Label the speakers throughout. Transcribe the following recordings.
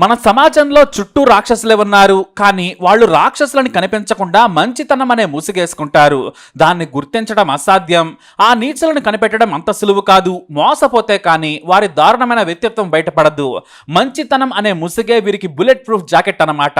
Speaker 1: మన సమాజంలో చుట్టూ రాక్షసులే ఉన్నారు కానీ వాళ్ళు రాక్షసులని కనిపించకుండా మంచితనం అనే ముసుగేసుకుంటారు. దాన్ని గుర్తించడం అసాధ్యం. ఆ నీచులను కనిపెట్టడం అంత సులువు కాదు. మోసపోతే కానీ వారి దారుణమైన వ్యక్తిత్వం బయటపడదు. మంచితనం అనే ముసుగే వీరికి బుల్లెట్ ప్రూఫ్ జాకెట్ అన్నమాట.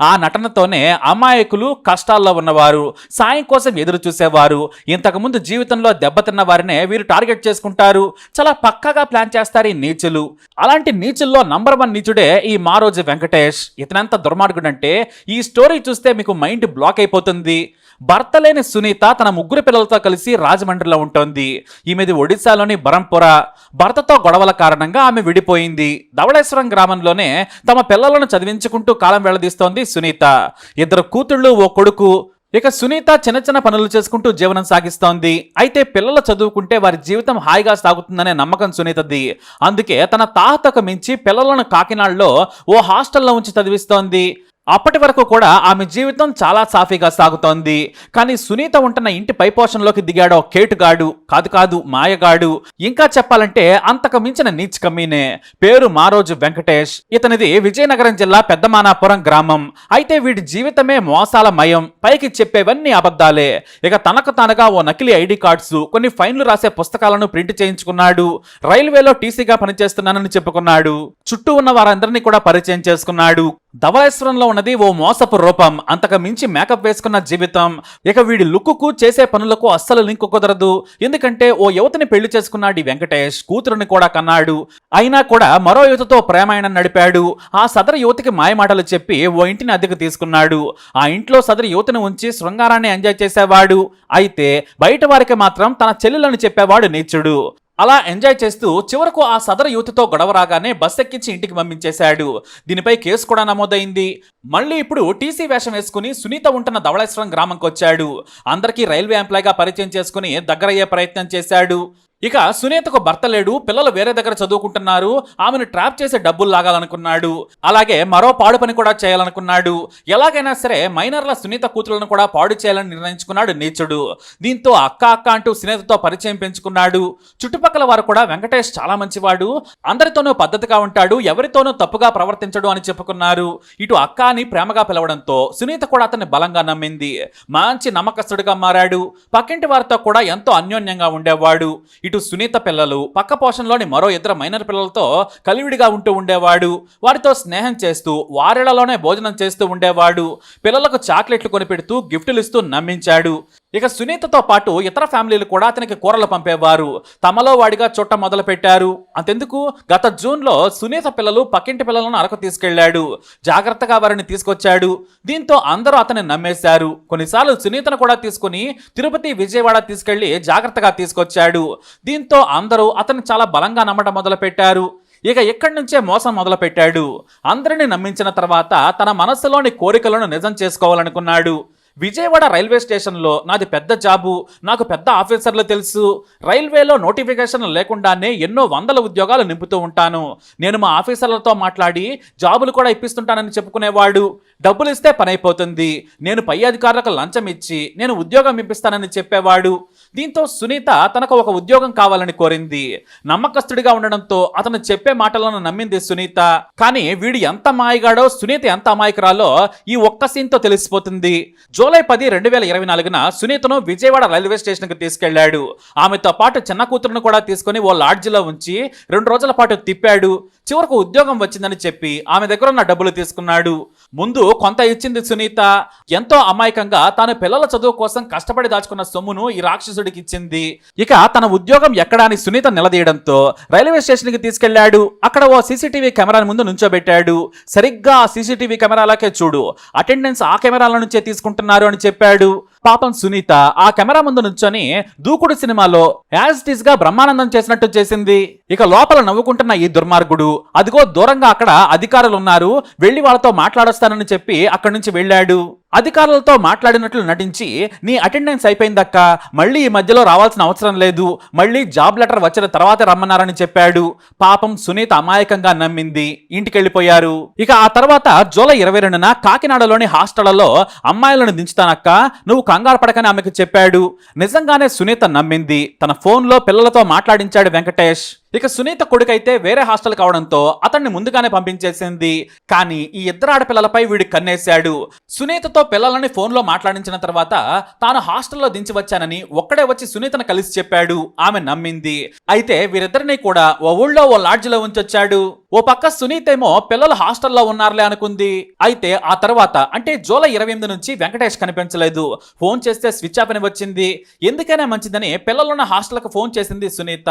Speaker 1: ఆ నటనతోనే అమాయకులు కష్టాల్లో ఉన్నవారు సాయం కోసం ఎదురు చూసేవారు. ఇంతకుముందు జీవితంలో దెబ్బతిన్న వారినే వీరు టార్గెట్ చేసుకుంటారు. చాలా పక్కాగా ప్లాన్ చేస్తారు ఈ నీచులు. అలాంటి నీచుల్లో నంబర్ వన్ నీచుడే ఈ మారోజు వెంకటేష్ ఇతనెంత దుర్మార్గుడంటే ఈ స్టోరీ చూస్తే మీకు మైండ్ బ్లాక్ అయిపోతుంది. భర్త లేని సునీత తన ముగ్గురు పిల్లలతో కలిసి రాజమండ్రిలో ఉంటుంది. ఈమెది ఒడిశాలోని బరంపుర. భర్తతో గొడవల కారణంగా ఆమె విడిపోయింది. ధవళేశ్వరం గ్రామంలోనే తమ పిల్లలను చదివించుకుంటూ కాలం వెళ్ళదీస్తోంది సునీత. ఇద్దరు కూతుళ్ళు ఓ కొడుకు. ఇక సునీత చిన్న చిన్న పనులు చేసుకుంటూ జీవనం సాగిస్తోంది. అయితే పిల్లలు చదువుకుంటే వారి జీవితం హాయిగా సాగుతుందనే నమ్మకం సునీతది. అందుకే తన తాహతకు మించి పిల్లలను కాకినాడలో ఓ హాస్టల్లో ఉంచి చదివిస్తోంది. అప్పటి వరకు కూడా ఆమె జీవితం చాలా సాఫీగా సాగుతోంది. కానీ సునీత ఉంటున్న ఇంటి పైపోషణలోకి దిగాడో కేటుగాడు కాదు కాదు మాయగాడు. ఇంకా చెప్పాలంటే అంతకు మించిన నీచ్ కమ్మీనే. పేరు మారోజు వెంకటేష్. ఇతనిది విజయనగరం జిల్లా పెద్దమానాపురం గ్రామం. అయితే వీడి జీవితమే మోసాల మయం పైకి చెప్పేవన్నీ అబద్ధాలే. ఇక తనకు తానుగా ఓ నకిలీ ఐడి కార్డ్స్ కొన్ని ఫైన్లు రాసే పుస్తకాలను ప్రింట్ చేయించుకున్నాడు. రైల్వేలో టీసీగా పనిచేస్తున్నానని చెప్పుకున్నాడు. చుట్టూ ఉన్న వారందరినీ కూడా పరిచయం చేసుకున్నాడు. ధవళేశ్వరంలో ఉన్నది ఓ మోసపు రూపం. అంతకు మించి మేకప్ వేసుకున్న జీవితం. ఇక వీడి లుక్కు చేసే పనులకు అస్సలు లింక్ కుదరదు. ఎందుకంటే ఓ యువతిని పెళ్ళి చేసుకున్నాడు వెంకటేష్. కూతురుని కూడా కన్నాడు. అయినా కూడా మరో యువతతో ప్రేమాయణం నడిపాడు. ఆ సదరు యువతికి మాయమాటలు చెప్పి ఓ ఇంటిని అద్దెకు తీసుకున్నాడు. ఆ ఇంట్లో సదరు యువతిని ఉంచి శృంగారాన్ని ఎంజాయ్ చేసేవాడు. అయితే బయట వారికి మాత్రం తన చెల్లెలను చెప్పేవాడు నీచుడు. అలా ఎంజాయ్ చేస్తూ చివరకు ఆ సదరు యువతితో గొడవ రాగానే బస్ ఎక్కించి ఇంటికి పంపించేశాడు. దీనిపై కేసు కూడా నమోదైంది. మళ్ళీ ఇప్పుడు టీసీ వేషం వేసుకుని సునీత ఉంటున్న ధవళేశ్వరం గ్రామంకి వచ్చాడు అందరికీ రైల్వే ఎంప్లాయ్గా పరిచయం చేసుకుని దగ్గరయ్యే ప్రయత్నం చేశాడు. ఇక సునీతకు భర్త లేడు పిల్లలు వేరే దగ్గర చదువుకుంటున్నారు ఆమెను ట్రాప్ చేసే డబ్బులు లాగాలనుకున్నాడు. అలాగే మరో పాడు పని కూడా చేయాలనుకున్నాడు. ఎలాగైనా సరే మైనర్ల సునీత కూతురులను కూడా పాడు చేయాలని నిర్ణయించుకున్నాడు నీచుడు. దీంతో అక్క అక్క అంటూ సునీతతో పరిచయం పెంచుకున్నాడు. చుట్టుపక్కల వారు కూడా వెంకటేష్ చాలా మంచివాడు. అందరితోనూ పద్ధతిగా ఉంటాడు ఎవరితోనూ తప్పుగా ప్రవర్తించడు అని చెప్పుకున్నారు. ఇటు అక్క అని ప్రేమగా పిలవడంతో సునీత కూడా అతన్ని బలంగా నమ్మింది. మంచి నమ్మకస్తుడిగా మారాడు. పక్కింటి వారితో కూడా ఎంతో అన్యోన్యంగా ఉండేవాడు. ఇటు సునీత పిల్లలు పక్క పోషణలోని మరో ఇద్దరు మైనర్ పిల్లలతో కలివిడిగా ఉంటూ ఉండేవాడు. వారితో స్నేహం చేస్తూ వారిళ్ళలోనే భోజనం చేస్తూ ఉండేవాడు. పిల్లలకు చాక్లెట్లు కొనిపెడుతూ గిఫ్టులు ఇస్తూ నమ్మించాడు. ఇక సునీతతో పాటు ఇతర ఫ్యామిలీలు కూడా అతనికి కూరలు పంపేవారు. తమలో వాడిగా చుట్ట మొదలు పెట్టారు అంతెందుకు? గత జూన్లో సునీత పిల్లలు పక్కింటి పిల్లలను అరకు తీసుకెళ్ళాడు. జాగ్రత్తగా వారిని తీసుకొచ్చాడు. దీంతో అందరూ అతన్ని నమ్మేశారు. కొన్నిసార్లు సునీతను కూడా తీసుకుని తిరుపతి విజయవాడ తీసుకెళ్ళి జాగ్రత్తగా తీసుకొచ్చాడు. దీంతో అందరూ అతన్ని చాలా బలంగా నమ్మడం మొదలుపెట్టారు. ఇక ఇక్కడి నుంచే మోసం మొదలుపెట్టాడు. అందరిని నమ్మించిన తర్వాత తన మనస్సులోని కోరికలను నిజం చేసుకోవాలనుకున్నాడు. విజయవాడ రైల్వే స్టేషన్లో నాది పెద్ద జాబు నాకు పెద్ద ఆఫీసర్లు తెలుసు. రైల్వేలో నోటిఫికేషన్ లేకుండానే ఎన్నో వందల ఉద్యోగాలు నింపుతూ ఉంటాను. నేను మా ఆఫీసర్లతో మాట్లాడి జాబులు కూడా ఇప్పిస్తుంటానని చెప్పుకునేవాడు. డబ్బులు ఇస్తే పని అయిపోతుంది నేను పై అధికారులకు లంచం ఇచ్చి నేను ఉద్యోగం ఇప్పిస్తానని చెప్పేవాడు. దీంతో సునీత తనకు ఒక ఉద్యోగం కావాలని కోరింది. నమ్మకస్తుడిగా ఉండడంతో అతను చెప్పే మాటలను నమ్మింది సునీత. కానీ వీడు ఎంత మాయగాడో సునీత ఎంత అమాయకురాలో ఈ ఒక్క సీన్తో తెలిసిపోతుంది. జూలై పది రెండు వేల ఇరవై నాలుగున సునీతను విజయవాడ రైల్వే స్టేషన్కి తీసుకెళ్ళాడు. ఆమెతో పాటు చిన్న కూతురును కూడా తీసుకుని ఓ లాడ్జిలో ఉంచి రెండు రోజుల పాటు తిప్పాడు. చివరకు ఉద్యోగం వచ్చిందని చెప్పి ఆమె దగ్గర ఉన్న డబ్బులు తీసుకున్నాడు. ముందు కొంత ఇచ్చింది సునీత. ఎంతో అమాయకంగా తాను పిల్లల చదువు కోసం కష్టపడి దాచుకున్న సొమ్మును ఈ రాక్షసుడికి ఇచ్చింది. ఇక తన ఉద్యోగం ఎక్కడా అని సునీత నిలదీయడంతో రైల్వే స్టేషన్కి తీసుకెళ్ళాడు. అక్కడ ఓ సీసీటీవీ కెమెరా ముందు నుంచోబెట్టాడు. సరిగ్గా ఆ సీసీటీవీ కెమెరాలకే చూడు. అటెండెన్స్ ఆ కెమెరాల నుంచే తీసుకుంటున్నారు అని చెప్పాడు. పాపం సునీత ఆ కెమెరా ముందు నుంచొని దూకుడు సినిమాలో యాజ్ ఇట్గా బ్రహ్మానందం చేసినట్టు చేసింది. ఇక లోపల నవ్వుకుంటున్న ఈ దుర్మార్గుడు అదిగో దూరంగా అక్కడ అధికారులు ఉన్నారు వెళ్ళి వాళ్ళతో మాట్లాడొస్తానని చెప్పి అక్కడి నుంచి వెళ్ళాడు. అధికారులతో మాట్లాడినట్లు నటించి నీ అటెండెన్స్ అయిపోయిందక్క. మళ్ళీ ఈ మధ్యలో రావాల్సిన అవసరం లేదు. మళ్ళీ జాబ్ లెటర్ వచ్చిన తర్వాత రమ్మన్నారని చెప్పాడు. పాపం సునీత అమాయకంగా నమ్మింది. ఇంటికెళ్ళిపోయారు. ఇక ఆ తర్వాత జూలై ఇరవై రెండున కాకినాడలోని హాస్టళ్ళలో అమ్మాయిలను దించుతానక్క. నువ్వు కంగారు పడకని ఆమెకు చెప్పాడు. నిజంగానే సునీత నమ్మింది. తన ఫోన్లో పిల్లలతో మాట్లాడించాడు వెంకటేష్. ఇక సునీత కొడుకైతే వేరే హాస్టల్ కావడంతో అతన్ని ముందుగానే పంపించేసింది. కానీ ఈ ఇద్దరు ఆడపిల్లలపై వీడి కన్నేశాడు. సునీతతో పిల్లలని ఫోన్లో మాట్లాడించిన తర్వాత తాను హాస్టల్లో దించి వచ్చానని ఒక్కడే వచ్చి సునీతను కలిసి చెప్పాడు. ఆమె నమ్మింది. అయితే వీరిద్దరిని కూడా ఓ ఊళ్ళో ఓ లాడ్జిలో ఉంచొచ్చాడు. ఓ పక్క సునీత్ ఏమో పిల్లలు హాస్టల్లో ఉన్నారులే అనుకుంది. అయితే ఆ తర్వాత అంటే జూలై ఇరవై ఎనిమిది నుంచి వెంకటేష్ కనిపించలేదు. ఫోన్ చేస్తే స్విచ్ ఆఫ్ అని వచ్చింది. ఎందుకైనా మంచిదని పిల్లలున్న హాస్టల్కి ఫోన్ చేసింది సునీత.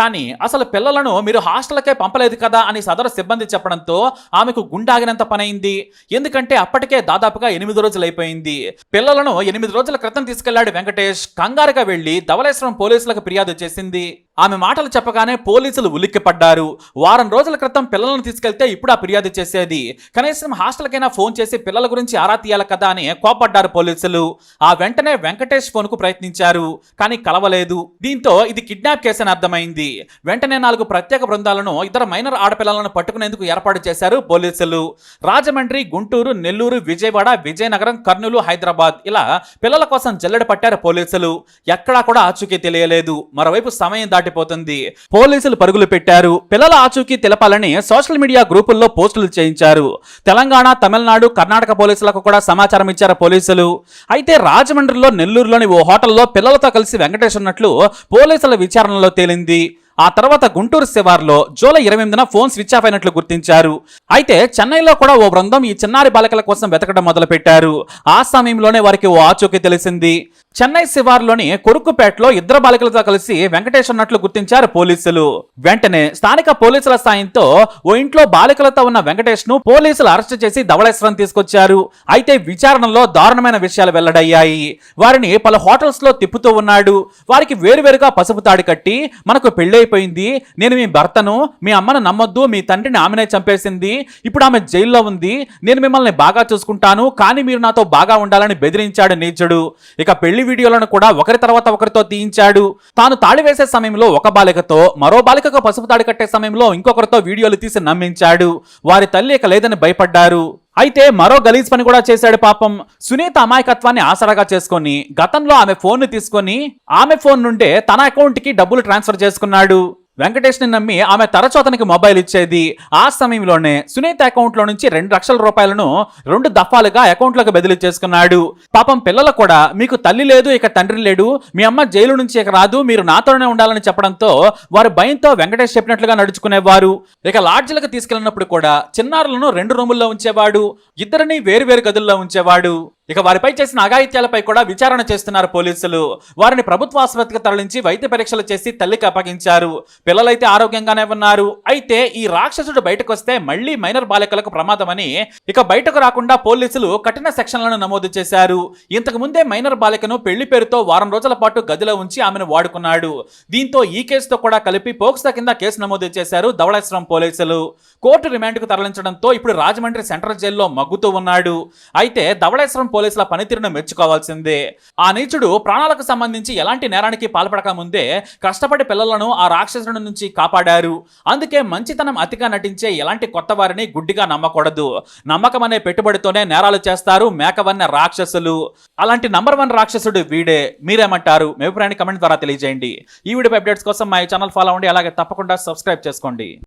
Speaker 1: కానీ అసలు పిల్లలను మీరు హాస్టల్కే పంపలేదు కదా అని సదరు సిబ్బంది చెప్పడంతో ఆమెకు గుండాగినంత పనైంది ఎందుకంటే అప్పటికే దాదాపుగా ఎనిమిది రోజులు అయిపోయింది. పిల్లలను ఎనిమిది రోజుల క్రితం తీసుకెళ్ళాడు వెంకటేష్. కంగారుగా వెళ్ళి ధవళేశ్వరం పోలీసులకు ఫిర్యాదు చేసింది. ఆమె మాటలు చెప్పగానే పోలీసులు ఉలిక్కిపడ్డారు. వారం రోజుల క్రితం పిల్లలను తీసుకెళ్తే ఇప్పుడు ఆ ఫిర్యాదు చేసేది. కనీసం హాస్టల్కైనా ఫోన్ చేసి పిల్లల గురించి ఆరా తీయాలి కదా అని కోపడ్డారు పోలీసులు. ఆ వెంటనే వెంకటేష్ ఫోన్కు ప్రయత్నించారు. కానీ కలవలేదు. దీంతో ఇది కిడ్నాప్ కేసు అని అర్థమైంది. వెంటనే నాలుగు ప్రత్యేక బృందాలను ఇద్దరు మైనర్ ఆడపిల్లలను పట్టుకునేందుకు ఏర్పాటు చేశారు పోలీసులు. రాజమండ్రి గుంటూరు నెల్లూరు విజయవాడ విజయనగరం కర్నూలు హైదరాబాద్ ఇలా పిల్లల కోసం జల్లెడ పట్టారు పోలీసులు. ఎక్కడా కూడా ఆచూకీ తెలియలేదు. మరోవైపు సమయం దాటిపోతుంది. పోలీసులు పరుగులు పెట్టారు. పిల్లల ఆచూకీ తెలపాలని సోషల్ మీడియా గ్రూపుల్లో పోస్టులు చేయించారు. తెలంగాణ తమిళనాడు కర్ణాటక పోలీసులకు కూడా సమాచారం ఇచ్చారు పోలీసులు. అయితే రాజమండ్రిలో నెల్లూరులోని ఓ హోటల్లో పిల్లలతో కలిసి వెంకటేష్ ఉన్నట్లు పోలీసుల విచారణలో తేలింది. ఆ తర్వాత గుంటూరు శివార్లో జూలై ఇరవై ఎనిమిదిన ఫోన్ స్విచ్ ఆఫ్ అయినట్లు గుర్తించారు. అయితే చెన్నైలో కూడా ఓ బృందం ఈ చిన్నారి బాలికల కోసం వెతకడం మొదలుపెట్టారు. ఆ సమయంలోనే వారికి ఓ ఆచూకీ తెలిసింది. చెన్నై శివార్లోని కొరుకుపేటలో ఇద్దరు బాలికలతో కలిసి వెంకటేష్ ఉన్నట్లు గుర్తించారు పోలీసులు. వెంటనే స్థానిక పోలీసుల సాయంతో ఓ ఇంట్లో బాలికలతో ఉన్న వెంకటేష్ను పోలీసులు అరెస్ట్ చేసి ధవళేశ్వరం తీసుకొచ్చారు. అయితే విచారణలో దారుణమైన విషయాలు వెల్లడయ్యాయి. వారిని పలు హోటల్స్లో తిప్పుతూ ఉన్నాడు. వారికి వేరువేరుగా పసుపు తాడి కట్టి మనకు పెళ్ళైపోయింది. నేను మీ భర్తను మీ అమ్మను నమ్మొద్దు. మీ తండ్రిని ఆమెనే చంపేసింది. ఇప్పుడు ఆమె జైల్లో ఉంది. నేను మిమ్మల్ని బాగా చూసుకుంటాను. కానీ మీరు నాతో బాగా ఉండాలని బెదిరించాడు నీచుడు. ఇక పెళ్ళి వీడియోలను కూడా ఒకరి తర్వాత ఒకరితో తీయించాడు. తాను తాళి వేసే సమయంలో ఒక బాలికతో మరో బాలికకు పసుపు తాడి కట్టే సమయంలో ఇంకొకరితో వీడియోలు తీసి నమ్మించాడు. వారి తల్లి ఇక లేదని భయపడ్డారు. అయితే మరో గలీజ్ పని కూడా చేశాడు పాపం. సునీత అమాయకత్వాన్ని ఆసరాగా చేసుకొని గతంలో ఆమె ఫోన్ తీసుకొని ఆమె ఫోన్ నుండే తన అకౌంట్ డబ్బులు ట్రాన్స్ఫర్ చేసుకున్నాడు. వెంకటేష్ని నమ్మి ఆమె తరచోతనికి మొబైల్ ఇచ్చేది. ఆ సమయంలోనే సునీత అకౌంట్లో నుంచి రెండు లక్షల రూపాయలను రెండు దఫాలుగా అకౌంట్లోకి బదిలీ చేసుకున్నాడు. పాపం పిల్లలు కూడా మీకు తల్లి లేదు ఇక తండ్రి లేడు. మీ అమ్మ జైలు నుంచి ఇక రాదు. మీరు నాతోనే ఉండాలని చెప్పడంతో వారు భయంతో వెంకటేష్ చెప్పినట్లుగా నడుచుకునేవారు. ఇక లాడ్జ్లకు తీసుకెళ్ళినప్పుడు కూడా చిన్నారులను రెండు రూముల్లో ఉంచేవాడు. ఇద్దరిని వేరు వేరు గదుల్లో ఉంచేవాడు. ఇక వారిపై చేసిన అఘాయిత్యాలపై కూడా విచారణ చేస్తున్నారు పోలీసులు. వారిని ప్రభుత్వ ఆసుపత్రికి తరలించి వైద్య పరీక్షలు చేసి తల్లికి అప్పగించారు. పిల్లలైతే ఆరోగ్యంగానే ఉన్నారు. అయితే ఈ రాక్షసుడు బయటకు వస్తే మళ్ళీ మైనర్ బాలికలకు ప్రమాదమని ఇక బయటకు రాకుండా పోలీసులు కఠిన సెక్షన్లను నమోదు చేశారు. ఇంతకు ముందే మైనర్ బాలికను పెళ్ళి పేరుతో వారం రోజుల పాటు గదిలో ఉంచి ఆమెను వాడుకున్నాడు. దీంతో ఈ కేసుతో కూడా కలిపి పోక్సా కింద కేసు నమోదు చేశారు ధవళేశ్వరం పోలీసులు. కోర్టు రిమాండ్కు తరలించడంతో ఇప్పుడు రాజమండ్రి సెంట్రల్ జైల్లో మగ్గుతూ ఉన్నాడు. అయితే ధవళేశ్వరం పోలీసుల పనితీరును మెచ్చుకోవాల్సిందే. ఆ నీచుడు ప్రాణాలకు సంబంధించి ఎలాంటి నేరానికి పాల్పడక ముందే కష్టపడి పిల్లలను ఆ రాక్షసుడి నుంచి కాపాడారు. అందుకే మంచితనం అతిగా నటించే ఎలాంటి కొత్త వారిని గుడ్డిగా నమ్మకూడదు. నమ్మకం అనే పెట్టుబడితోనే నేరాలు చేస్తారు మేకవన్న రాక్షసులు. అలాంటి నంబర్ వన్ రాక్షసుడు వీడే. మీరేమంటారు? మీ అభిప్రాయాన్ని కమెంట్ ద్వారా తెలియజేయండి. ఈ వీడియో అప్డేట్స్ కోసం మా ఛానల్ ఫాలో అవ్వండి. అలాగే తప్పకుండా సబ్స్క్రైబ్ చేసుకోండి.